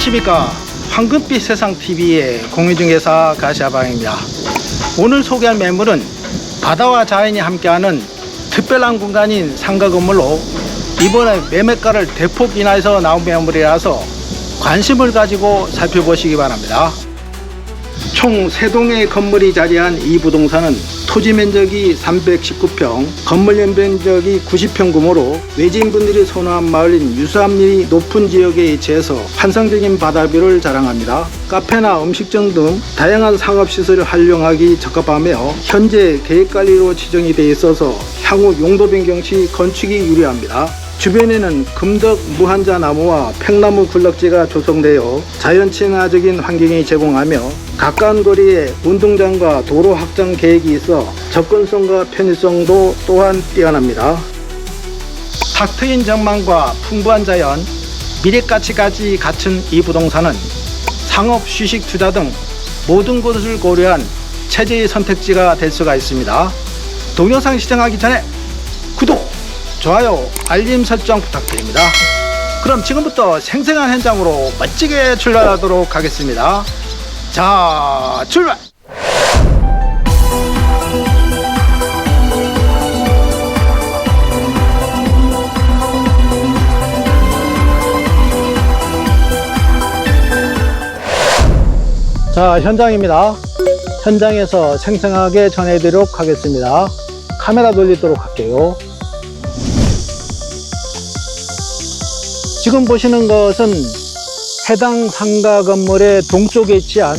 안녕하십니까. 황금빛 세상TV의 공유중개사 가시아방입니다. 오늘 소개할 매물은 바다와 자연이 함께하는 특별한 공간인 상가 건물로 이번에 매매가를 대폭 인하해서 나온 매물이라서 관심을 가지고 살펴보시기 바랍니다 총 3동의 건물이 자리한 이 부동산은 토지 면적이 319평, 건물 연면적이 90평구모로 외지인분들이 선호한 마을인 유수함리 높은 지역에 위치해서 환상적인 바다뷰를 자랑합니다. 카페나 음식점 등 다양한 상업시설을 활용하기 적합하며 현재 계획관리로 지정이 되어 있어서 향후 용도 변경 시 건축이 유리합니다. 주변에는 금덕 무한자 나무와 팽나무 굴락지가 조성되어 자연 친화적인 환경이 제공하며 가까운 거리에 운동장과 도로 확장 계획이 있어 접근성과 편의성도 또한 뛰어납니다. 탁 트인 전망과 풍부한 자연, 미래가치까지 갖춘 이 부동산은 상업, 휴식, 투자 등 모든 것을 고려한 체제의 선택지가 될 수가 있습니다. 동영상 시청하기 전에 구독! 좋아요, 알림 설정 부탁드립니다. 그럼 지금부터 생생한 현장으로 멋지게 출발하도록 하겠습니다. 자, 출발! 자, 현장입니다. 현장에서 생생하게 전해드리도록 하겠습니다. 카메라 돌리도록 할게요. 지금 보시는 것은 해당 상가 건물의 동쪽에 위치한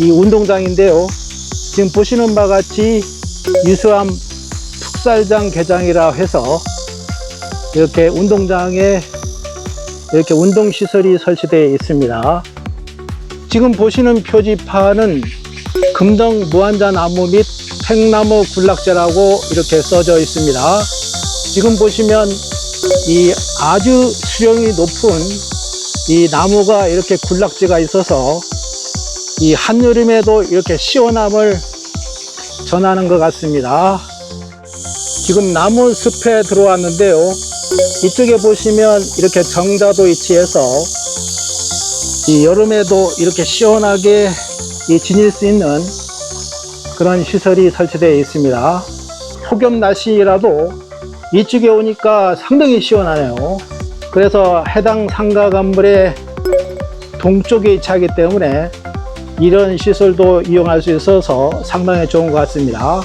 이 운동장인데요. 지금 보시는 바와 같이 유수함 풋살장 개장이라 해서 이렇게 운동장에 이렇게 운동시설이 설치되어 있습니다. 지금 보시는 표지판은 금덩 무한자 나무 및 팽나무 군락재라고 이렇게 써져 있습니다. 지금 보시면 이 아주 수령이 높은 이 나무가 이렇게 군락지가 있어서 이 한여름에도 이렇게 시원함을 전하는 것 같습니다. 지금 나무 숲에 들어왔는데요. 이쪽에 보시면 이렇게 정자도 위치해서 이 여름에도 이렇게 시원하게 이 지닐 수 있는 그런 시설이 설치되어 있습니다. 폭염 날씨라도 이쪽에 오니까 상당히 시원하네요. 그래서 해당 상가 건물의 동쪽에 위치하기 때문에 이런 시설도 이용할 수 있어서 상당히 좋은 것 같습니다.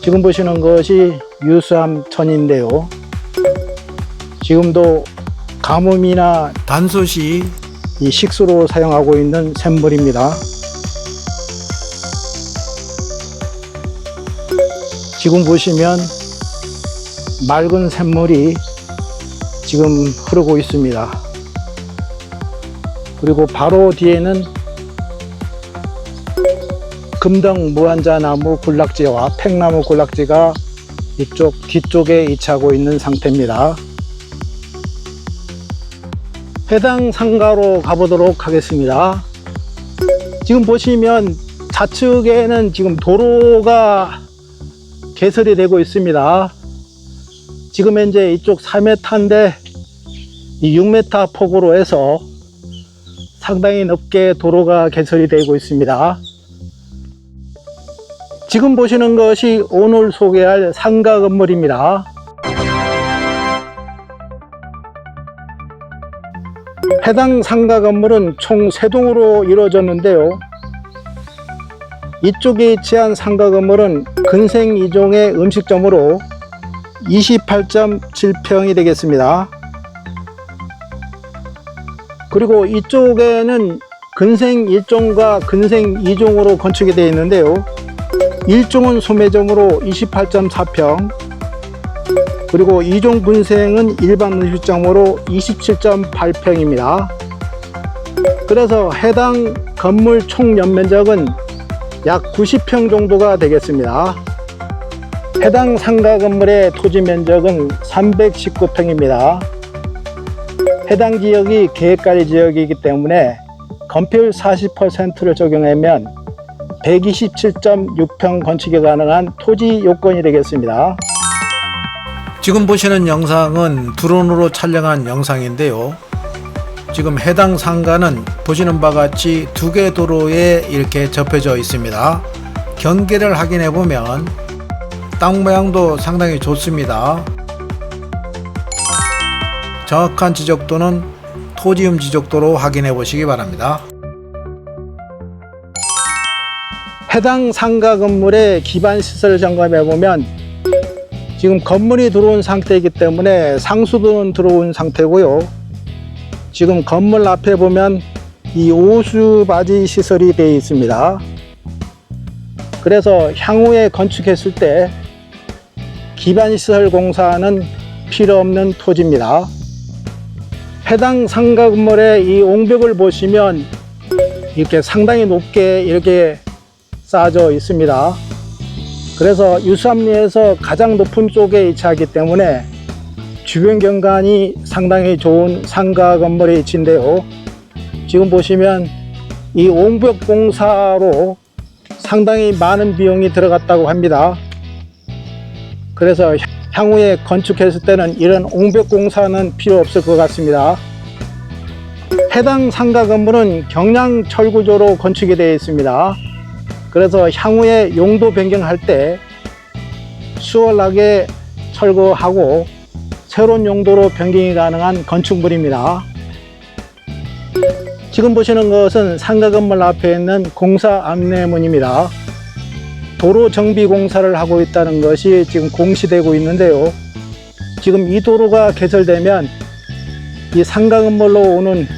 지금 보시는 것이 유수함 천인데요. 지금도 가뭄이나 단솥이 이 식수로 사용하고 있는 샘물입니다. 지금 보시면 맑은 샘물이 지금 흐르고 있습니다. 그리고 바로 뒤에는 금덩 무한자 나무 군락지와 팽나무 군락지가 이쪽 뒤쪽에 위치하고 있는 상태입니다. 해당 상가로 가보도록 하겠습니다. 지금 보시면 좌측에는 지금 도로가 개설이 되고 있습니다. 지금 현재 이쪽 4m인데 이 6m 폭으로 해서 상당히 높게 도로가 개설이 되고 있습니다. 지금 보시는 것이 오늘 소개할 상가 건물입니다. 해당 상가 건물은 총 3동으로 이루어졌는데요. 이쪽에 위치한 상가 건물은 근생 2종의 음식점으로 28.7평이 되겠습니다. 그리고 이쪽에는 근생 1종과 근생 2종으로 건축이 되어 있는데요. 1종은 소매점으로 28.4평, 그리고 2종 근생은 일반 음식점으로 27.8평입니다. 그래서 해당 건물 총 연면적은 약 90평 정도가 되겠습니다. 해당 상가 건물의 토지 면적은 319평입니다. 해당 지역이 계획관리 지역이기 때문에 건폐율 40%를 적용하면 127.6평 건축이 가능한 토지 요건이 되겠습니다. 지금 보시는 영상은 드론으로 촬영한 영상인데요. 지금 해당 상가는 보시는 바와 같이 두 개 도로에 이렇게 접혀져 있습니다. 경계를 확인해 보면 땅 모양도 상당히 좋습니다. 정확한 지적도는 토지음 지적도로 확인해 보시기 바랍니다. 해당 상가 건물의 기반 시설 점검해 보면 지금 건물이 들어온 상태이기 때문에 상수도는 들어온 상태고요. 지금 건물 앞에 보면 이 오수 바지 시설이 되어 있습니다. 그래서 향후에 건축했을 때 기반 시설 공사는 필요 없는 토지입니다. 해당 상가 건물의 이 옹벽을 보시면 이렇게 상당히 높게 이렇게 쌓아져 있습니다. 그래서 유수암리에서 가장 높은 쪽에 위치하기 때문에 주변 경관이 상당히 좋은 상가 건물의 위치인데요. 지금 보시면 이 옹벽 공사로 상당히 많은 비용이 들어갔다고 합니다. 그래서 향후에 건축했을 때는 이런 옹벽 공사는 필요 없을 것 같습니다. 해당 상가 건물은 경량 철 구조로 건축이 되어 있습니다. 그래서 향후에 용도 변경할 때 수월하게 철거하고 새로운 용도로 변경이 가능한 건축물입니다. 지금 보시는 것은 상가 건물 앞에 있는 공사 안내문입니다. 도로 정비 공사를 하고 있다는 것이 지금 공시되고 있는데요. 지금 이 도로가 개설되면 이 상가 건물로 오는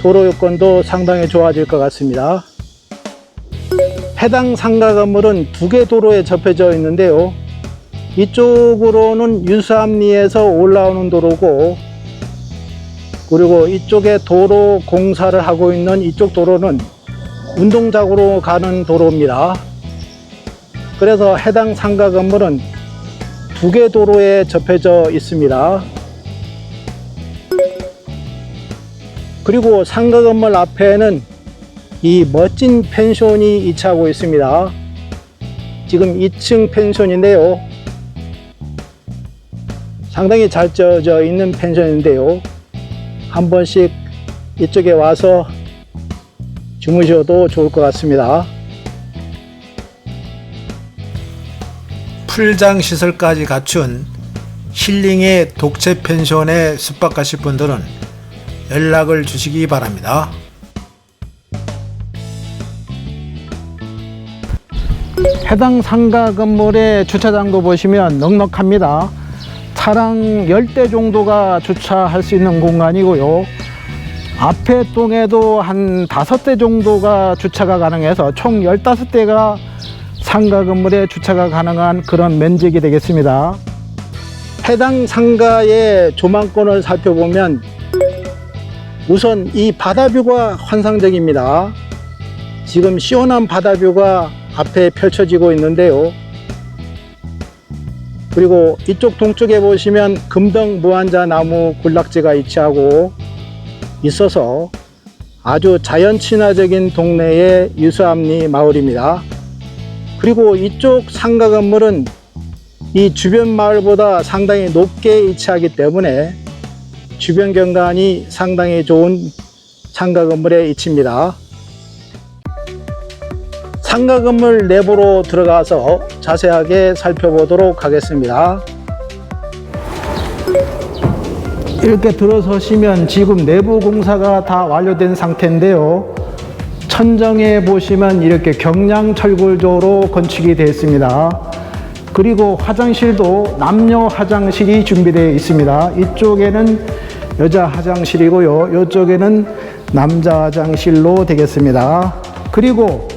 도로 여건도 상당히 좋아질 것 같습니다. 해당 상가 건물은 두 개 도로에 접혀져 있는데요. 이쪽으로는 유수암리에서 올라오는 도로고, 그리고 이쪽에 도로 공사를 하고 있는 이쪽 도로는 운동장으로 가는 도로입니다. 그래서 해당 상가 건물은 두 개 도로에 접혀져 있습니다. 그리고 상가 건물 앞에는 이 멋진 펜션이 위치하고 있습니다. 지금 2층 펜션인데요. 상당히 잘 지어져 있는 펜션인데요. 한 번씩 이쪽에 와서 주무셔도 좋을 것 같습니다. 풀장 시설까지 갖춘 힐링의 독채 펜션에 숙박하실 분들은 연락을 주시기 바랍니다. 해당 상가 건물의 주차장도 보시면 넉넉합니다. 차량 10대 정도가 주차할 수 있는 공간이고요. 앞에 동에도 한 5대 정도가 주차가 가능해서 총 15대가 상가 건물에 주차가 가능한 그런 면적이 되겠습니다. 해당 상가의 조망권을 살펴보면 우선 이 바다뷰가 환상적입니다. 지금 시원한 바다뷰가 앞에 펼쳐지고 있는데요. 그리고 이쪽 동쪽에 보시면 금덩 무한자 나무 군락지가 위치하고 있어서 아주 자연 친화적인 동네의 유수암리 마을입니다. 그리고 이쪽 상가 건물은 이 주변 마을보다 상당히 높게 위치하기 때문에 주변 경관이 상당히 좋은 상가 건물의 위치입니다. 상가 건물 내부로 들어가서 자세하게 살펴보도록 하겠습니다. 이렇게 들어서시면 지금 내부 공사가 다 완료된 상태인데요. 천정에 보시면 이렇게 경량 철골조로 건축이 되어 있습니다. 그리고 화장실도 남녀 화장실이 준비되어 있습니다. 이쪽에는 여자 화장실이고요. 이쪽에는 남자 화장실로 되겠습니다. 그리고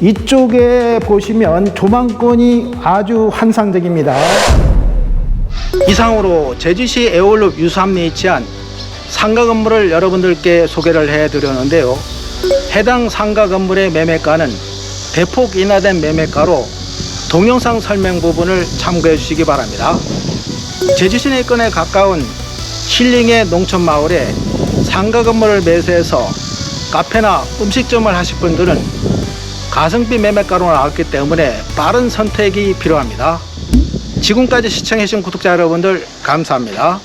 이쪽에 보시면 조망권이 아주 환상적입니다. 이상으로 제주시 에올룹 유수암리에 위치한 상가 건물을 여러분들께 소개를 해드렸는데요. 해당 상가 건물의 매매가는 대폭 인하된 매매가로 동영상 설명 부분을 참고해 주시기 바랍니다. 제주시 내권에 가까운 힐링의 농촌 마을에 상가 건물을 매수해서 카페나 음식점을 하실 분들은 가성비 매매가로 나왔기 때문에 빠른 선택이 필요합니다. 지금까지 시청해주신 구독자 여러분들 감사합니다.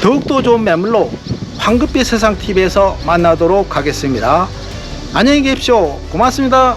더욱더 좋은 매물로 황급빛 세상 TV에서 만나도록 하겠습니다. 안녕히 계십시오. 고맙습니다.